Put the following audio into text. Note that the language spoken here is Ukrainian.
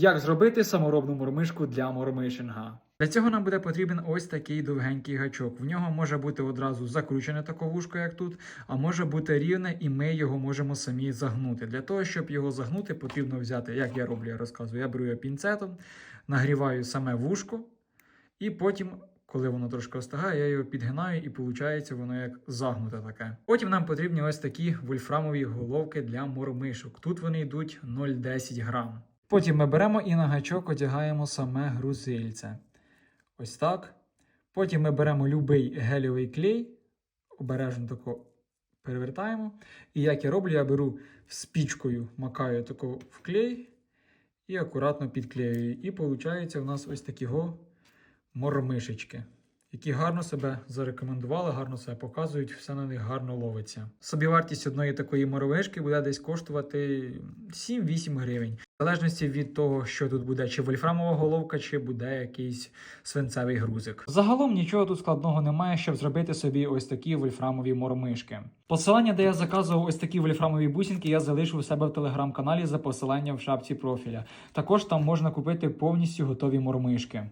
Як зробити саморобну мормишку для мормишинга? Для цього нам буде потрібен ось такий довгенький гачок. В нього може бути одразу закручене таке вушко, як тут, а може бути рівне, і ми його можемо самі загнути. Для того, щоб його загнути, потрібно взяти, як я роблю, я розказую. Я беру його пінцетом, нагріваю саме вушко, і потім. Коли воно трошки остигає, я його підгинаю і виходить воно як загнуте таке. Потім нам потрібні ось такі вольфрамові головки для мормишок. Тут вони йдуть 0,10 грам. Потім ми беремо і на гачок одягаємо саме грузильце. Ось так. Потім ми беремо любий гелєвий клей, обережно тако перевертаємо. І як я роблю, я беру спічкою, макаю тако в клей і акуратно підклеюю. І виходить у нас ось такі мормишечки, які гарно себе зарекомендували, гарно себе показують, все на них гарно ловиться. Собівартість одної такої мормишки буде десь коштувати 7-8 гривень. В залежності від того, що тут буде, чи вольфрамова головка, чи буде якийсь свинцевий грузик. Загалом нічого тут складного немає, щоб зробити собі ось такі вольфрамові мормишки. Посилання, де я заказував ось такі вольфрамові бусинки, я залишу у себе в телеграм-каналі за посиланням в шапці профіля. Також там можна купити повністю готові мормишки.